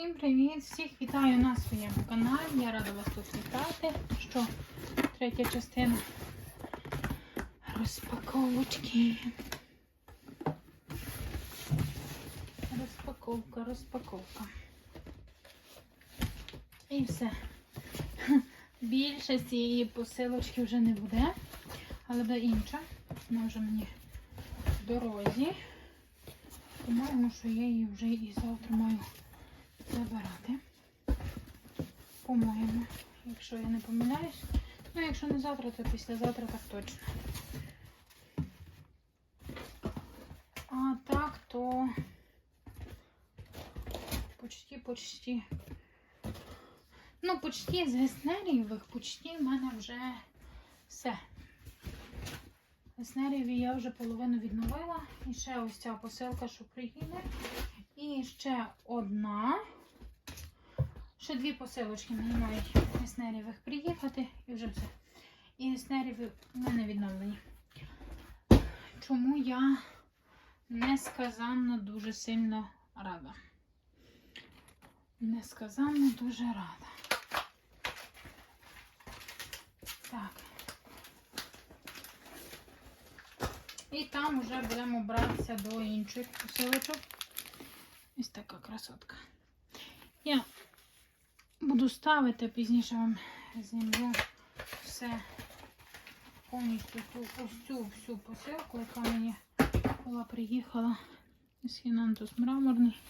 Всім привіт! Всіх вітаю на своєму каналі. Я рада вас тут вітати. Що третя частина розпаковочки. Розпаковка, розпаковка. І все. Більше цієї посилочки вже не буде, але буде інша. Вона вже мені в дорозі. По-моєму, що я її вже і завтра маю забирати. По-моєму, якщо я не помиляюсь. Ну, якщо не завтра, то післязавтра так точно. А так, то почти, почти. Ну, почти з веснерівих, почти в мене вже все. Веснеріві я вже половину відновила. І ще ось ця посилка, що приїде. І ще одна. Ще дві посилочки мені мають веснерівих приїхати і вже все. І веснеріві в мене відновлені. Чому я несказанно дуже сильно рада. Несказанно дуже рада. Так. І там вже будемо братися до інших посилочок. Ось така красотка. Я буду ставити, пізніше вам знімлю все повністю ось цю всю посилку, яка мені була приїхала з Хінантус мраморний.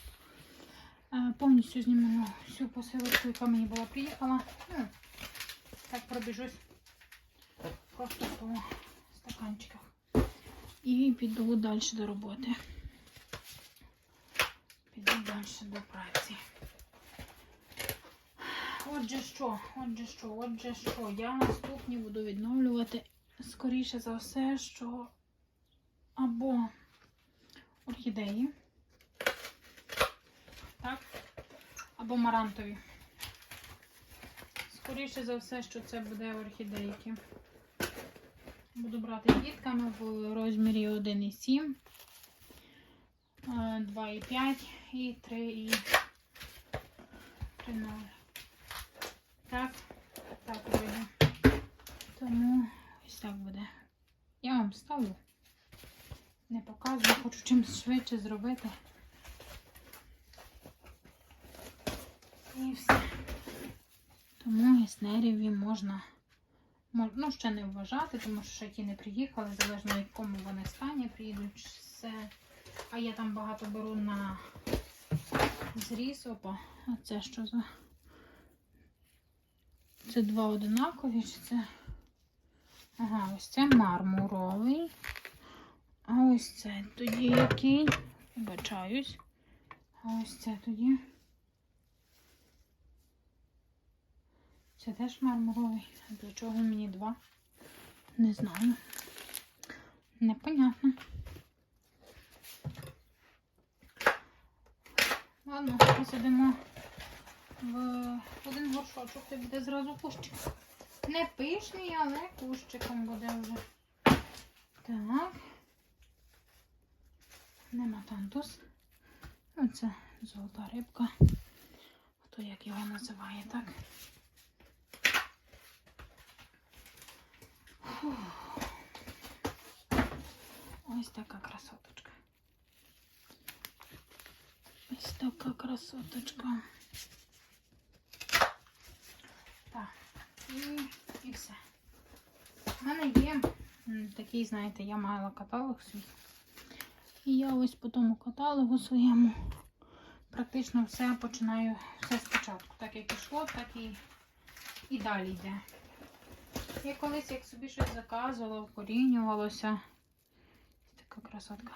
Е, Повністю знімемо всю посилочку, яка мені була приїхала. Ну, так пробіжусь просто по стаканчиках. І піду далі до роботи. Піду далі до праці. Отже що, отже що, отже що, я наступні буду відновлювати, скоріше за все, що або орхідеї, так, або марантові. Скоріше за все, що це буде орхідейки. Буду брати дітками в розмірі 1,7, 2,5 і 3 і 3,0. Так, так вийде. Тому ось так буде. Я вам ставлю. Не показую, хочу чим швидше зробити. І все. Тому існеріві можна. Мож- Ну, ще не вважати, тому що ще ті не приїхали, залежно в якому вони стані приїдуть. Все. А я там багато беру на зріз. Опа, а це що за? Це два одинакові, чи це? Ага, ось це мармуровий. А ось це тоді який? Вибачаюсь. А ось це тоді. Це теж мармуровий. А для чого мені два? Не знаю. Непонятно. Ладно, посидимо в один горшочок, це буде зразу кущик. Не пишний, але кущиком буде вже. Так. Нема тантус. Оце золота рибка. Хто як його називає, так? Ось така красоточка. Ось така красоточка. Так, і, і все. У мене є такий, знаєте, я мала каталог свій. І я ось по тому каталогу своєму практично все починаю все спочатку. Так як ішло, так і, і далі йде. Я колись, як собі щось заказувала, вкорінювалося. Така красотка.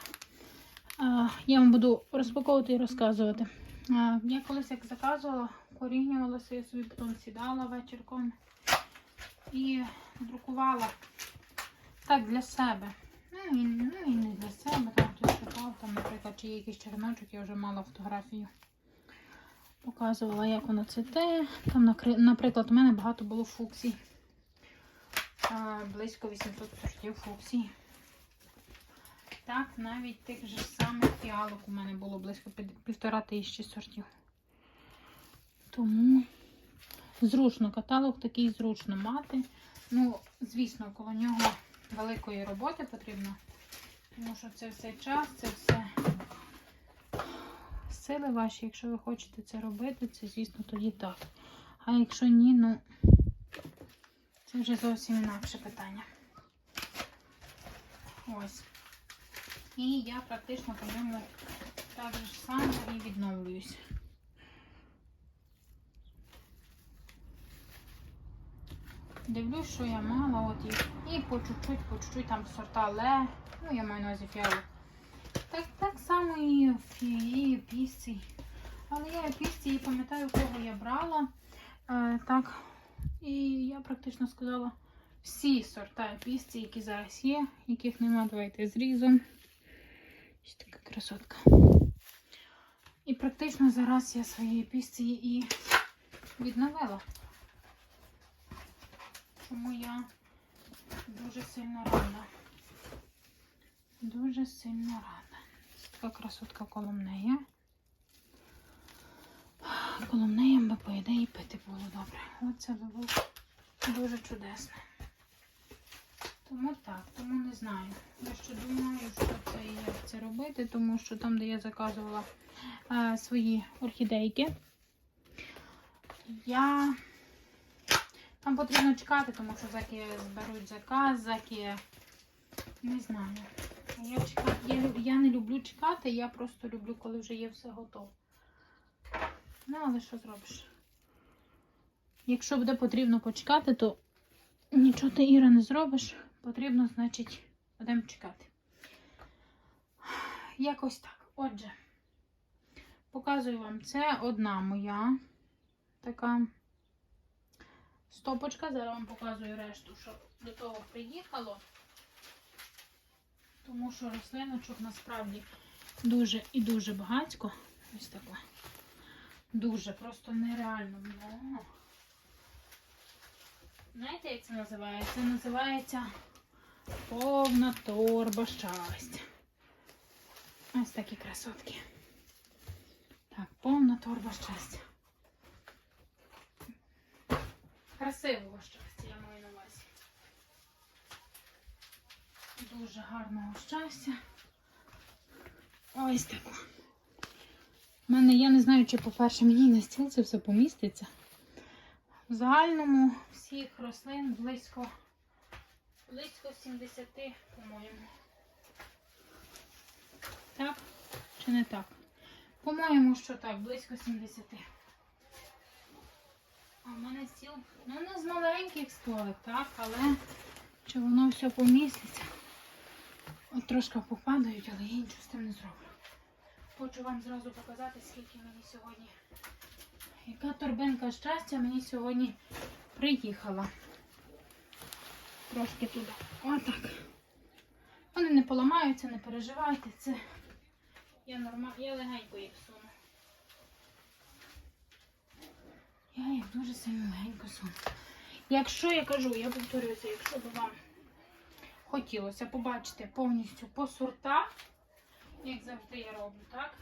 Я вам буду розпаковувати і розказувати. Я колись як заказувала, вкорінювалася, я собі потім сідала вечірком і друкувала так для себе. Ну і, ну, і не для себе, там хтось шукав, там, наприклад, чи є якийсь черночок, я вже мала фотографію. Показувала, як воно цвіте. Там, наприклад, у мене багато було фуксій. Близько 800 сортів фуксій. Так, навіть тих же самих фіалок у мене було близько півтора тисячі сортів. Тому зручно, каталог такий зручно мати. Ну, звісно, коло нього великої роботи потрібно. Тому що це все час, це все сили ваші. Якщо ви хочете це робити, це звісно тоді так. А якщо ні, ну це вже зовсім інакше питання. Ось. І я практично по ньому так же само і відновлююсь. Дивлюсь, що я мала, от і, і по чуть-чуть, по чуть-чуть там сорта ле, ну я маю на фіалу. Так, так само і фі- пісці. Але я пісці і пам'ятаю, кого я брала. Е, так, і я практично сказала всі сорта пісці, які зараз є, яких нема, давайте зрізом. Ось така красотка. І практично зараз я свої пісці і відновила. Тому я дуже сильно рада. Дуже сильно рада. Така красотка коломнея. Коломнеям би, по ідеї, пити було добре. Оце би було дуже чудесно. Тому так, тому не знаю. Я ще думаю, що це і як це робити, тому що там, де я заказувала е, свої орхідейки, я там потрібно чекати, тому що заки зберуть заказ, заки не знаю. Я, чекаю, я, я не люблю чекати, я просто люблю, коли вже є все готово. Ну, але що зробиш? Якщо буде потрібно почекати, то нічого ти Іра не зробиш. Потрібно, значить, будемо чекати. Якось так. Отже, показую вам це одна моя така стопочка. Зараз вам показую решту, що до того приїхало. Тому що рослиночок насправді дуже і дуже багатько. Ось таке. Дуже, просто нереально много. Знаєте, як це називається? Це називається повна торба щастя. Ось такі красотки. Так, повна торба щастя. Красивого щастя, я маю на увазі. Дуже гарного щастя. Ось таку. У мене я не знаю, чи, по-перше, мені на стіл це все поміститься. В загальному всіх рослин близько, близько 70, по-моєму. Так? Чи не так? По-моєму, що так, близько 70. А в мене стіл, ну не з маленьких столик, так, але чи воно все поміститься? От трошки попадають, але я нічого з тим не зроблю. Хочу вам зразу показати, скільки мені сьогодні. Яка торбинка щастя мені сьогодні приїхала. Трошки туди. Отак. Вони не поламаються, не переживайте. Це я нормально, я легенько їх суну. Я їх дуже сильно легенько суну. Якщо я кажу, я повторююся, якщо б вам хотілося побачити повністю по сортах, як завжди я роблю, так?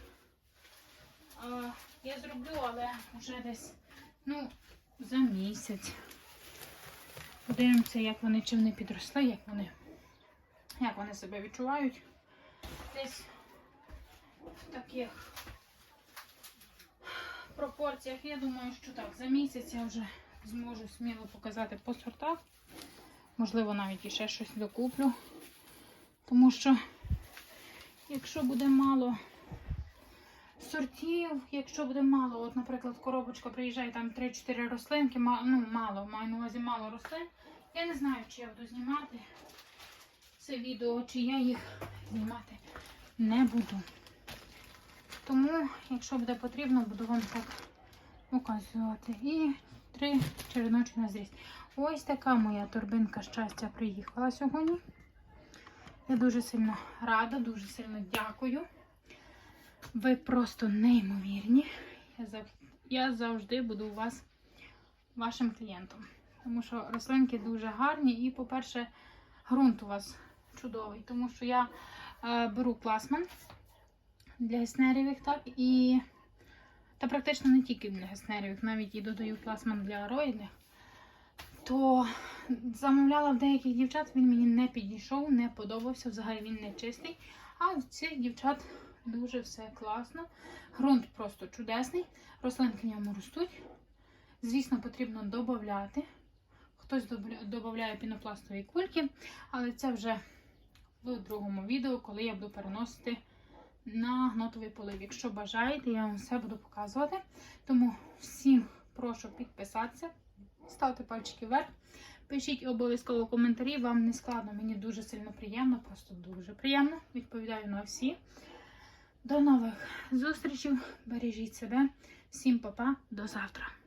А, я зроблю, але вже десь, ну, за місяць. Подивимося, як вони, чи вони підросли, як вони, як вони себе відчувають. Десь в таких пропорціях, я думаю, що так, за місяць я вже зможу сміло показати по сортах. Можливо, навіть і ще щось докуплю. Тому що Якщо буде мало сортів, якщо буде мало, от, наприклад, коробочка приїжджає там 3-4 рослинки, ну, мало, маю на увазі мало рослин. Я не знаю, чи я буду знімати це відео, чи я їх знімати не буду. Тому, якщо буде потрібно, буду вам так показувати. І три череночки на зріст. Ось така моя торбинка щастя приїхала сьогодні. Я дуже сильно рада, дуже сильно дякую. Ви просто неймовірні. Я завжди, я завжди буду у вас вашим клієнтом. Тому що рослинки дуже гарні і, по-перше, ґрунт у вас чудовий. Тому що я е, беру класман для еснерівих, так, і та практично не тільки для геснерів, навіть і додаю пластман для ароїдних, то замовляла в деяких дівчат, він мені не підійшов, не подобався, взагалі він не чистий. А в цих дівчат дуже все класно. Грунт просто чудесний, рослинки в ньому ростуть. Звісно, потрібно додати. Хтось додає пінопластові кульки, але це вже в другому відео, коли я буду переносити на гнотовий полив. Якщо бажаєте, я вам все буду показувати. Тому всім прошу підписатися, ставте пальчики вверх. Пишіть обов'язково коментарі, вам не складно, мені дуже сильно приємно, просто дуже приємно. Відповідаю на всі. До нових зустрічей. Бережіть себе. Всім па-па, до завтра.